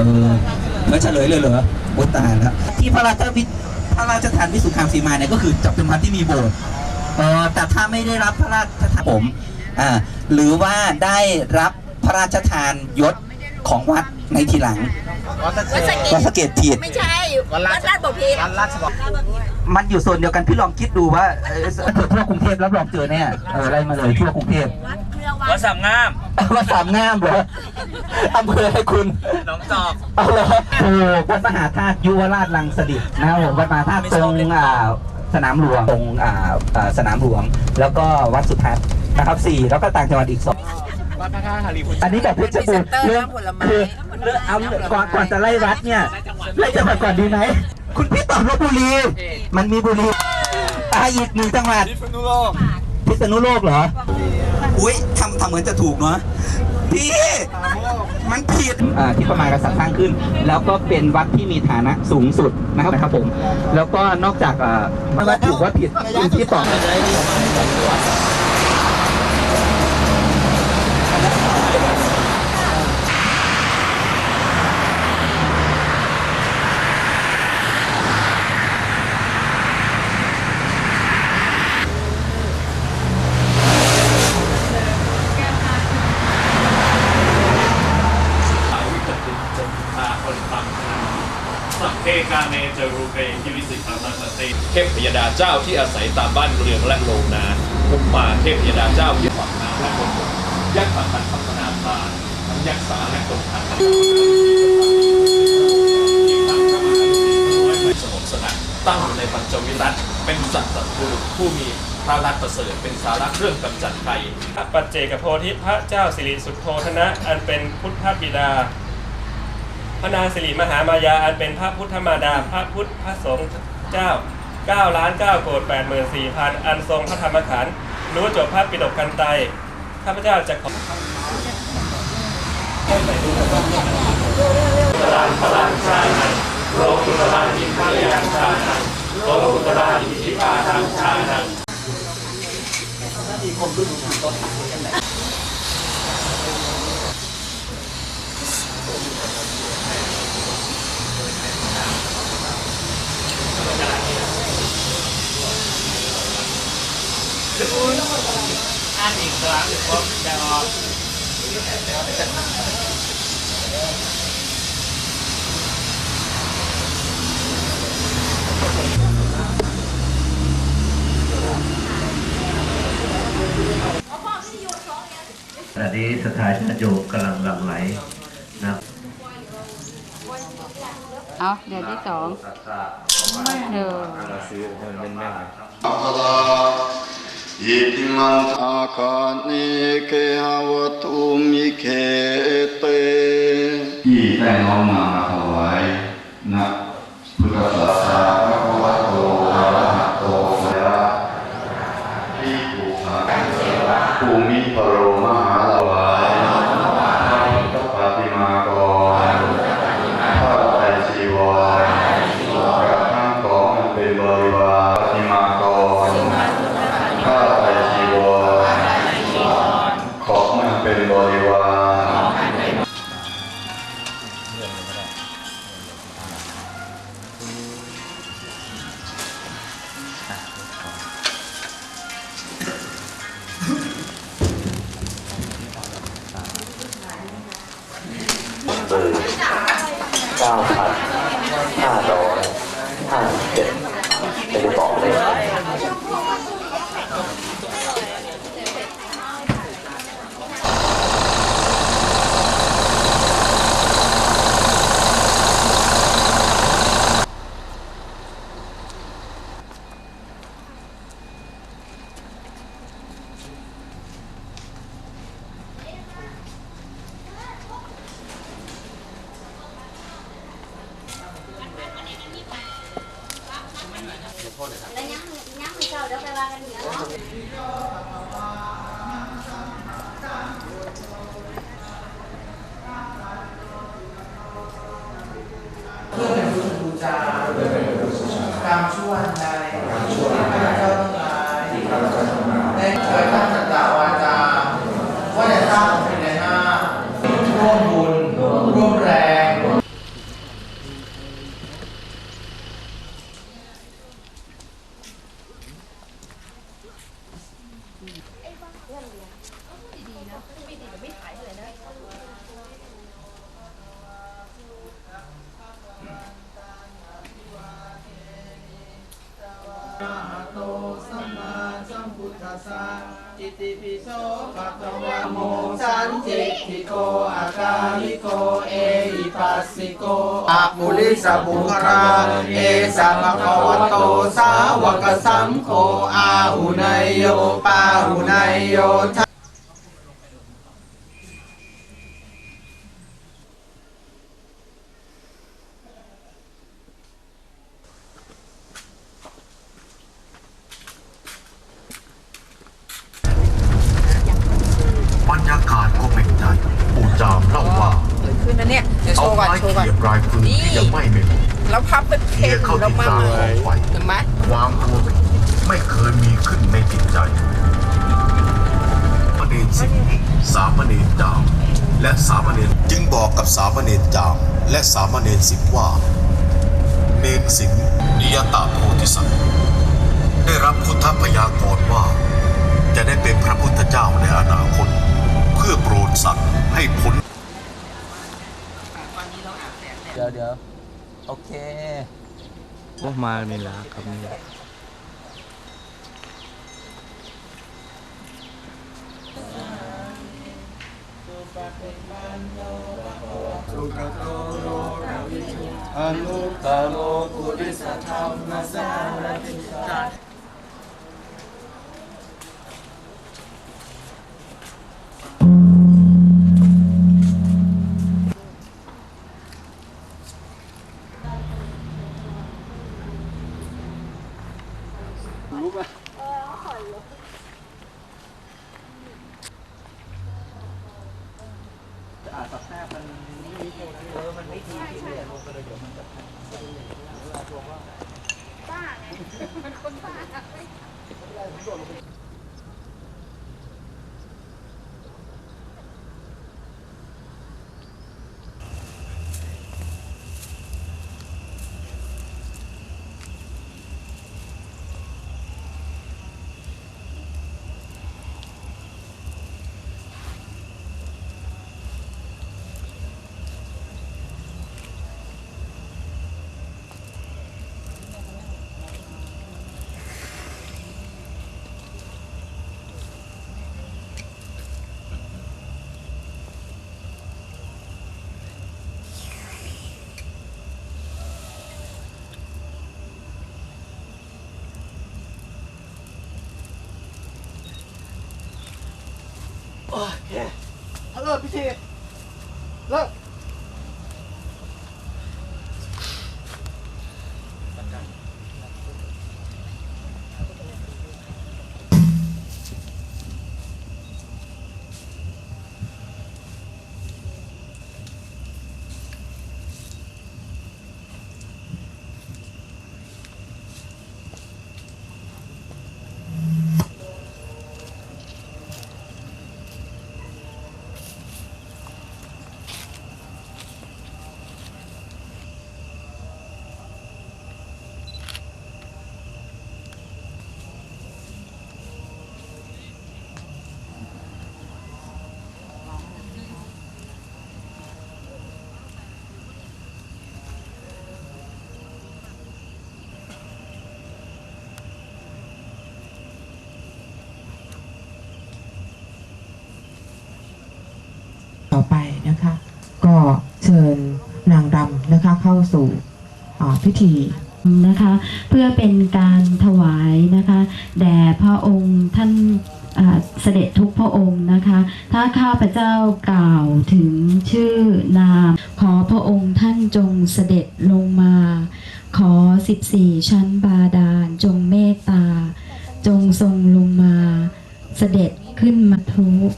เออไม่เฉลยเลยเหรอโอ้ตายแล้วที่พระราชวิพระราชทานวิสุทธิคามสีมาเนี่ยก็คือจะเป็นวัดที่มีโบสถ์เออแต่ถ้าไม่ได้รับพระราชทานผมอ่าหรือว่าได้รับพระราชทานยศ ของวัดในทีหลังวัดสะเกวัดษสะเกตผิด ไม่ใช่วัดลาดบพิตรวัดราชบอกมันอยู่โซนเดียวกันพี่ลองคิดดูว่าเออทั่วกรุงเทพรับรองเจอแน่เอออะไรมาเลยทั่วกรุงเทพวัดเครือวัวัดดสามงามวัดสามงามเหรออำเภออะไรคุณหนองจอกเอาเลยถูกวัดมหาธาตุยุวราชลังสดิษฐ์นะครับผมวัดมหาธาตุตรงอ่าสนามหลวงตรงอ่าอ่าสนามหลวง แล้วก็วัดสุทัศน์นะครับสี่แล้วก็ต่างจังหวัดอีกสอง วัดพระธาตุหารีพุทธอันนี้แบบเพชรบูรณ์เรื่องคือเรื่องเอาก่อนก่อนจะไล่วัดเนี่ยไล่จังหวัดก่อนดีไหมคุณพี่ตอบลบบุรีมันมีบุรีอ่าอีกหนึ่งจังหวัดพิษณุโลกพิษณุโลกเหรออุ้ยทำทำเหมือนจะถูกเนาะพี่มันผิดอ่าที่ประมาณกษัตริย์สร้างขึ้น แล้วก็เป็นวัดที่มีฐานะสูงสุดนะครับนะครับผม แล้วก็นอกจากอ่าไม่ว่าถูกว่าผิดคือที่ต่อสั จรูเปกิวิสิตานัสเตเทพพยดาเจ้าที่อาศัยตามบ้านเรือนและโรงนาภูมิป่าเทพพยดาเจ้าที่ฝังน้ำและบนบกยักษ์ปัตตันพัฒนาทานทั้งยักษ์สาและตนทันสงบสงัดตั้งอยู่ในปัญจวิรัตเป็นสัตว์บุรุษผู้มีพระรัตประเสริฐเป็นสาระเครื่องกำจัดภัยปัจเจกโพธิพระเจ้าสิริสุทโธธนะ อันเป็นพุทธบิดา พระนางสิริมหามายาอันเป็นพระพุทธมารดาพระพุทธพระสงฆ์เจ้า9ล้าน9โกรธ84,000 อันทรงพระธรรมขันธ์รู้จบพระปิฎกกันไตข้าพเจ้าจะขออ่า นอีกครั้งผมจะออกขณะนี้สถานญาติโยมกำลังหลั่งไหลนะเอาเดี๋ยวที่สองเออ อิติมันอาคาเนเคหวตุมิเคเตที่ได้น้อมนำมาถว กรรมชั่วใดชั่วข้าพเจ้าทั้งหลายได้เคย ติปิโสภะคะวะโมสันติทิโกอาคาลิโกเอหิปัสสิโกอะปุริสบุคราเอสัมภะคะวะโตสาวกสัมโฆอาหุนยโยปาหุนยโย ยเข้าแล้วที่มากลางของไฟเห็นไหมความกลัวไม่เคยมีขึ้นในจิตใจประเด็นสิงห์สามเณรจามและสามเณรจึงบอกกับสามเณรจามและสามเณรสิงห์ว่า เนรสิงห์นิยตาโพธิสัตว์ได้รับพุทธพยากรณ์ว่า จะได้เป็นพระพุทธเจ้าในอนาคต เพื่อโปรดสัตว์ให้พ้นเดี๋ยวเดี๋ยว โอเคว่ามาในลาครับนี่อนุตตโรปุริสธรรมสารติกา เลิกพิธีเลิกต่อไปนะคะ ก็เชิญนางรำนะคะเข้าสู่อ่า พิธีนะคะเพื่อเป็นการถวายนะคะแด่พระองค์ท่านเสด็จทุกพระองค์นะคะ ถ้าข้าพเจ้ากล่าวถึงชื่อนาม ขอพระองค์ท่านจงเสด็จลงมา ขอ 14 ชั้นบาดาลจงเมตตา จงทรงลงมา เสด็จขึ้นมาทุก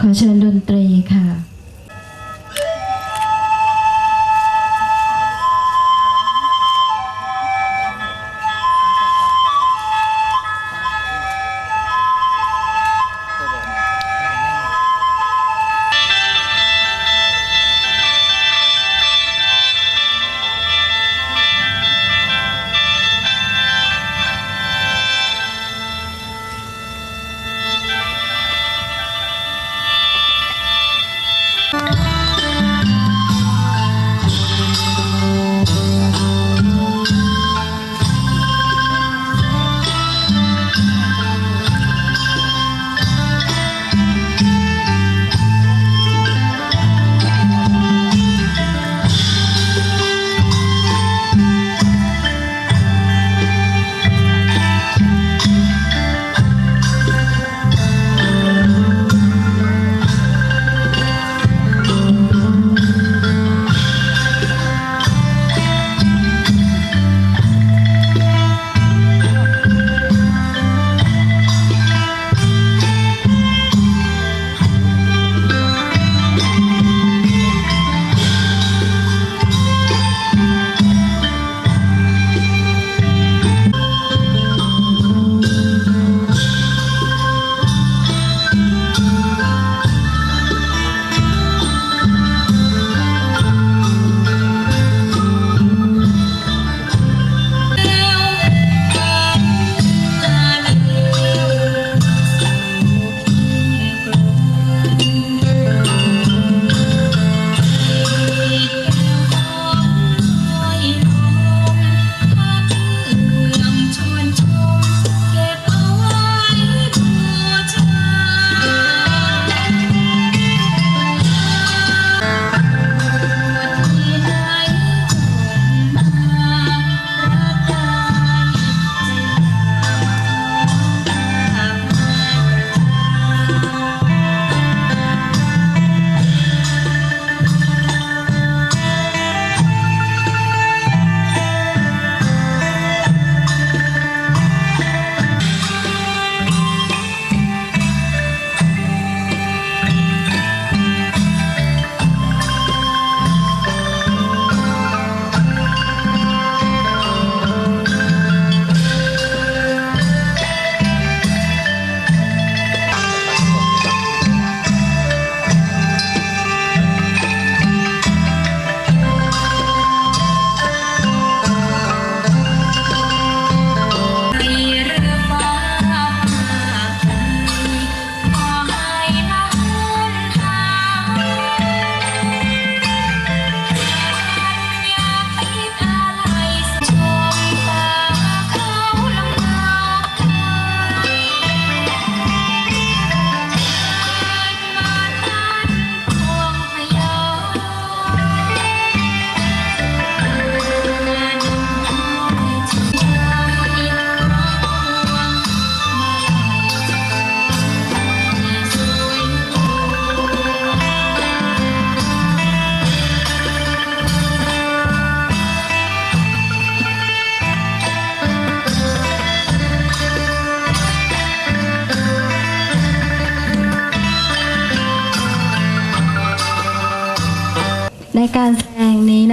ขอเชิญดนตรีค่ะ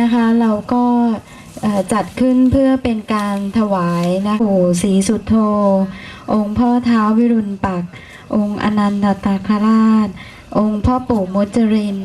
นะคะเราก็จัดขึ้นเพื่อเป็นการถวายนะปู่ศรีสุโธ องค์พ่อเท้าววิรุณปัก องค์อนันตตาคราช องค์พ่อปู่มุจริน